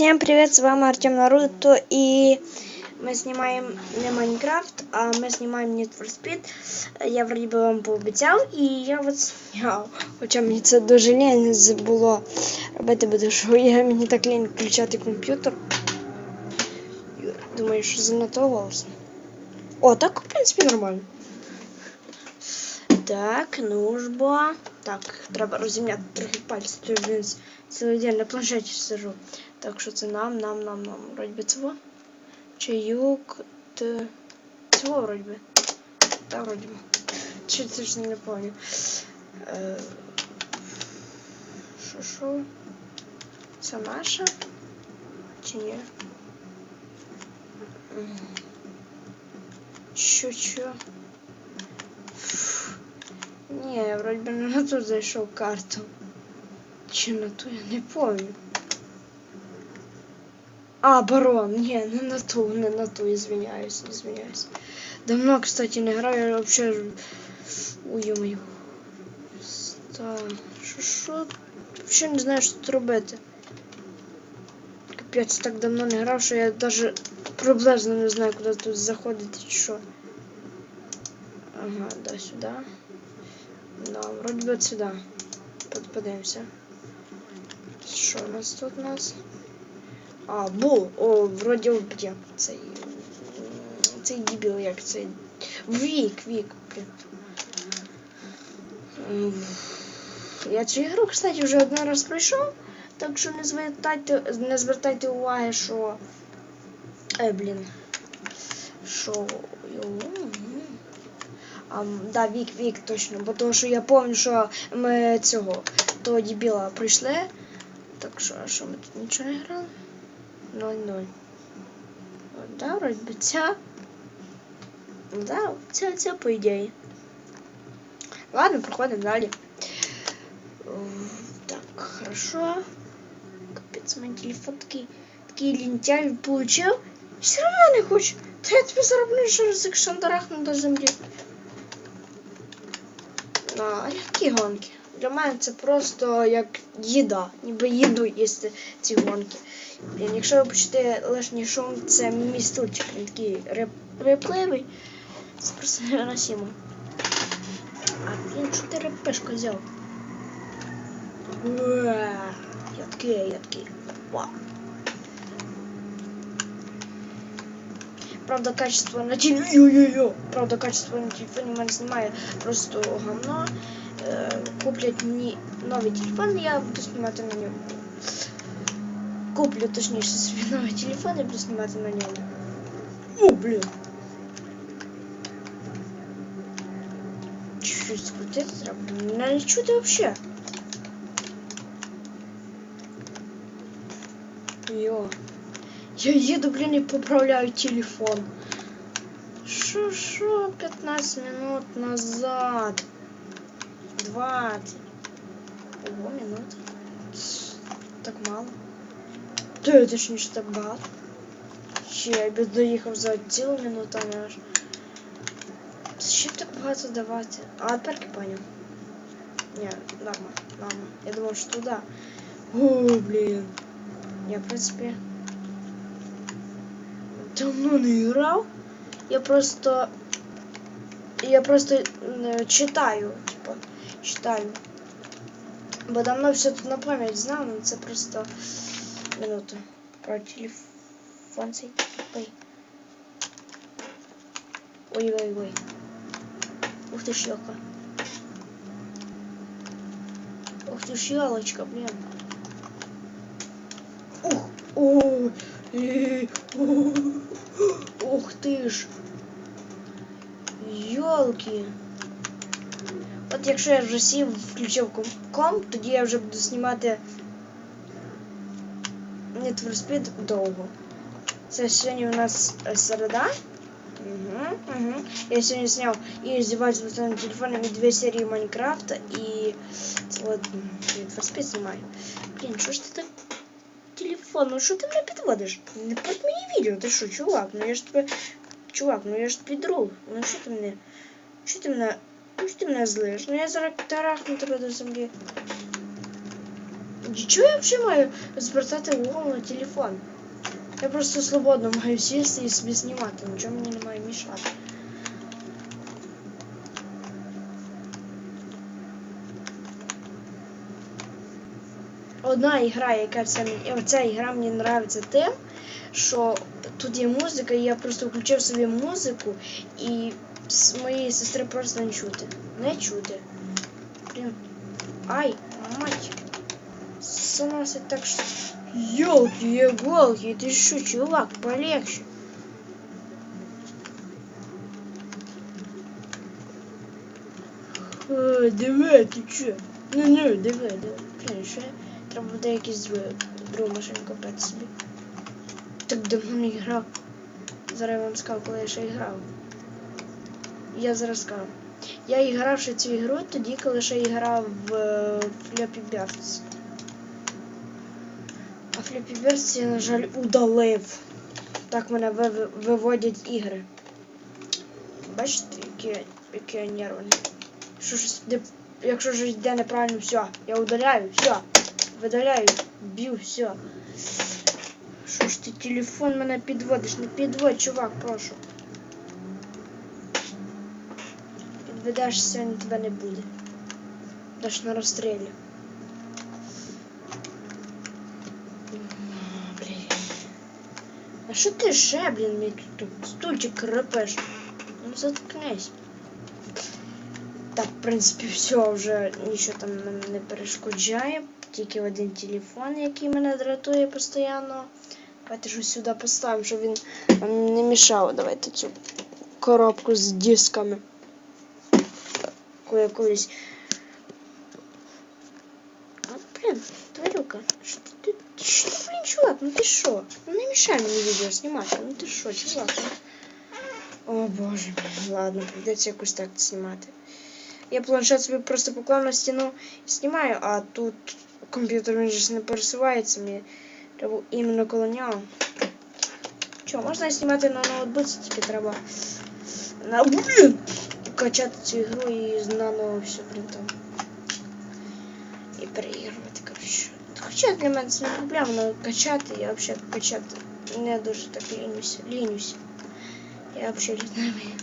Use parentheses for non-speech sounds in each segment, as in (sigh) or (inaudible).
Всем привет, с вами Артем Наруто, и мы снимаем не Майнкрафт, а мы снимаем Need for Speed. Я вроді би вам пообіцяв, і я от зняв. Хоча мені це дуже лінь було робити, бо що (laughs) я мені так лінь включати комп'ютер. Думаю, що занадто. О, так, в принципі, нормально. Так, ну. Так, треба розім'яти трохи пальці, то блін, цілий день на планшеті сижу. Так що це нам, нам, нам, нам. Вроді би цього. Чаюк. Т... Цього вроді би. Так, вроді би. Чи це ж не пам'ятаю. Е... Що, що? Це наша? Чи ні? М. Що, що? Ні, я вроді би не на ту зайшов карту. Чи на ту, я не пам'ятаю. А, барон, не, не на ту, не на ту, извиняюсь, извиняюсь. Давно, кстати, не граю, я вообще... Ой-ой. Що, що? Вообще не знаю, що тут робити. Капець, так давно не грав, що я даже приблизно не знаю, куди тут заходити, чи що. Ага, да, сюди. Да, вроде бы сюда. Под- Подивимося. Що у нас тут у нас? А, бу! О, вроді як цей. Цей дебіл, як цей. Вік, вік. Я цю ігру, кстати, вже один раз пройшов, так що не звертайте, не звертайте уваги, що. Е, блін. Що. а, да, вік, вік, точно. Бо тому я пам'ятаю, що ми цього того дебіла пройшли. Так що, а що ми тут нічого не грали? 0-0. От, Да, вроді би ця. Да, ця, ця по ідеї. Ладно, проходимо далі. Так, хорошо. Капець, мій телефон такий, такий лентяй получив. Все равно не хочу. Та я тобі зароблю ще раз, як шандарахну до землі. А, які гонки? Для мене це просто як їда, ніби їду їсти ці гонки. Блін, якщо ви почуєте лишній шум, це мій він такий реп репливий. Це просто (laughs) невиносимо. А блін, що ти репешка взяв? Я такий, я такий. Вау. Правда, качество на телефоне... Правда, качество на телефоне мене знімає просто говно. Е, куплять мені новий телефон, я буду знімати на ньому. Куплю, точніше, собі (laughs) новий телефон і буду знімати на ньому. О, блін. Чуть-чуть скрутити треба. Не не чути вообще. Йо. Я еду, блин, и поправляю телефон. Шо-шо, 15 минут назад. 20. Ого, минут. Так мало. Та это ж ніж так багато. Ще я би доїхав за цілу минуту, а аж. Зачем так багато давати? А тепер я понял. Не, норма, норма. Я думав, що туди. О, блін. Я, в принципі, давно не грав. Я просто. Я просто е, читаю, типа, читаю. Бо давно все тут на пам'ять знав, ну це просто минуту. Про телефон цей. Ой-ой-ой. Ух ты ж ёлка. Ух ты ж ёлочка, блин. Ух, ой, ей, о, ух ти ж. Йолки. От якщо я вже сів, включив комп, тоді я вже буду знімати Need for Speed довго. Це сьогодні у нас е, середа. Угу, угу. Я сьогодні зняв і издеваюсь в на телефоне две серии Майнкрафта и вот Need for Speed снимаю. Блин, что ж ты так телефон, ну що ти мене підводиш? Не порть мені відео, ти що, чувак? Ну я ж тебе. Чувак, ну я ж тобі друг. Ну що ти мене? Що ти мене? Ну що ти мене злиш? Ну я зараз тарахну тебе до землі. Чого я взагалі маю звертати увагу на телефон? Я просто свободно маю сісти і собі знімати, нічого мені не має мішати. Одна ігра, яка мені. Оця ігра мені подобається тим, що тут є музика, і я просто включив собі музику і моєї сестри просто не чути. Не чути. Блін. Ай, мать. Соносить так що. Ёлки, иголки, ты шо, чувак, полегче. О, давай, ти чо? Ну, ну, давай, давай. Блін, ще треба буде якийсь другу машину купити собі. Так давно не грав. Зараз я вам скажу, коли я ще грав. Я зараз скажу. Я грав ще цю ігру тоді, коли ще грав в Flappy Birds. А Flappy Birds я, на жаль, удалив. Так мене ви- виводять ігри. Бачите, які, які я нервний. Що де, якщо ж йде неправильно, все, я удаляю, все, видаляю, б'ю, все. Що ж ти телефон мене підводиш? Не підводь, чувак, прошу. Підведеш, сьогодні тебе не буде. Даш на розстрілі. Блін. А що ти ще, блін, мені тут стульчик крепеш? Ну заткнись. Так, в принципі, все, вже нічого там не перешкоджає. Тільки один телефон, який мене дратує постійно. Давайте ж сюди поставимо, щоб він не мішав. Давайте цю коробку з дисками. Яку я колись. А, блін, тварюка, ти, ти що, блін, чувак, ну ти що? Ну не мішай мені відео знімати, ну ти що, чувак? О боже, блін, ладно, прийдеться якось так знімати. Я планшет собі просто поклав на стіну і а тут комп'ютер він же не пересувається, мені треба іменно коло нього. Що, можна знімати на ноутбуці, тільки треба на блін, качати цю ігру і заново все там. І переігрувати, коротше. Хоча для мене це не проблема, але качати я взагалі качати не дуже так лінюся. лінюся. Я взагалі лінивий.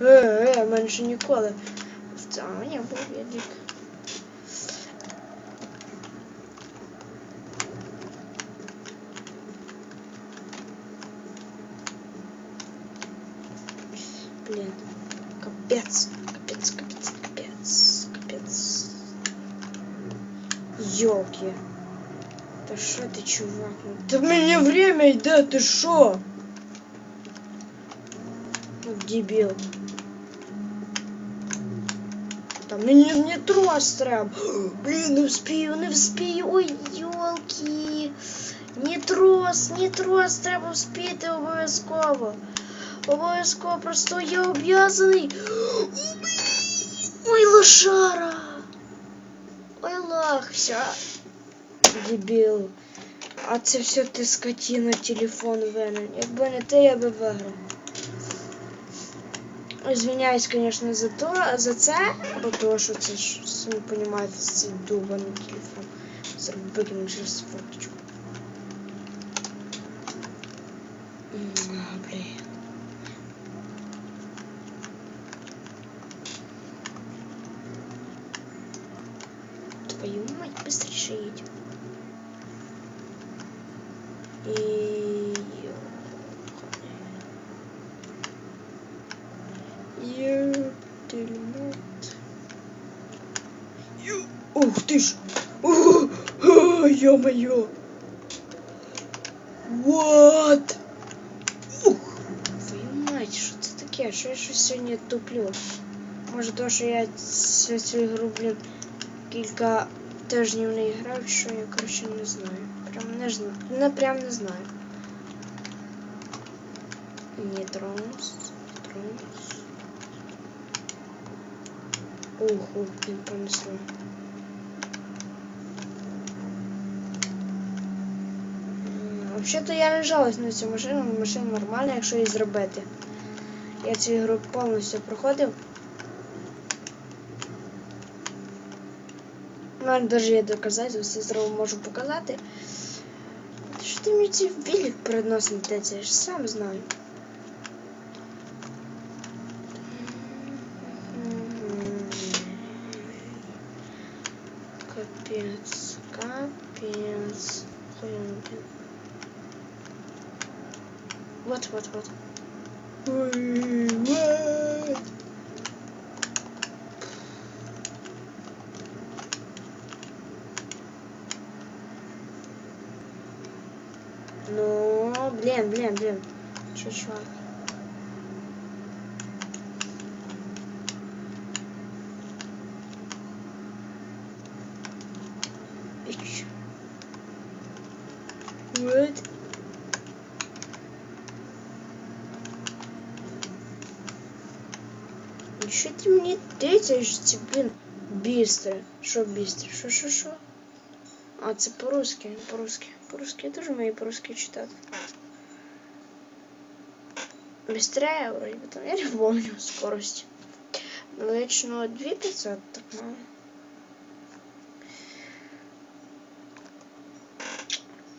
Е, е, менше ніколи. Целом не був відлік. Блін. Капець, капець, капець, капець, капець. Йолки. Та що ти, чувак? Ну, Та в мене время йде, ти що? Ну, Дебіл. Та мені не трос треба. Блін, не вспію, (gasps) не вспію. Ой, йолки. Не трос, не трос, треба вспіти обов'язково. Обов'язково просто я обв'язаний. Ой, лошара. Ой, лах, все. Дебіл. А це все ти скотина, телефон винен. Якби не ти, я би виграв. Извиняюсь, конечно, за то, за це, бо то, що це ж, самі розумієте, цей дубаний телефон. Зараз через фоточку. Блін. Твою мать, быстрее едь. И... Ёптельмот. Ё- Ух ты ж! О, о, Ё-моё! Вот! Ух! Твою мать, що це таке? Що я щось сьогодні туплю? Може то, що я цю, цю ігру, блін, Кілька тижнів не грав, що я, коротше, не знаю. Прям не знаю. Не прям не знаю. Тронус. Тронус. Ух, ух, не понесло. Взагалі-то я не жалуюсь на цю машину, машина нормальна, якщо її зробити. Я цю ігру повністю проходив. мене навіть є доказательства, зразу можу показати. Що ти мені цей велик приносить на те, я ж сам знаю. Капец, капец. Ой, блин. Вот, вот, вот. Ой, блин, блин, блин. Чё, чувак? Ич. Вот. Ну Що ти мені тицяєш, блін? Бістре. Що бістре? Що, що, що? А, це по-русски, по-русски. По-русски, я теж вмію по-русски читати. Быстрее вроде бы там, я не помню скорость. Ну, лично 2500 так мало.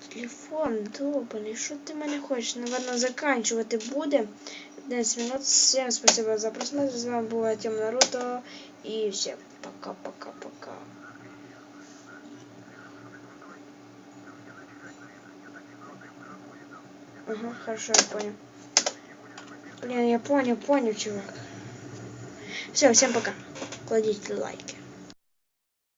Телефон долбаний, що ти мене хочеш? Наверное, заканчувати буде. 15 минут. Всем спасибо за просмотр. С вами была Тем Наруто. И всем пока-пока-пока. Ага, хорошо, я понял. Блин, я понял, понял, чувак. Все, всем пока. Кладите лайки.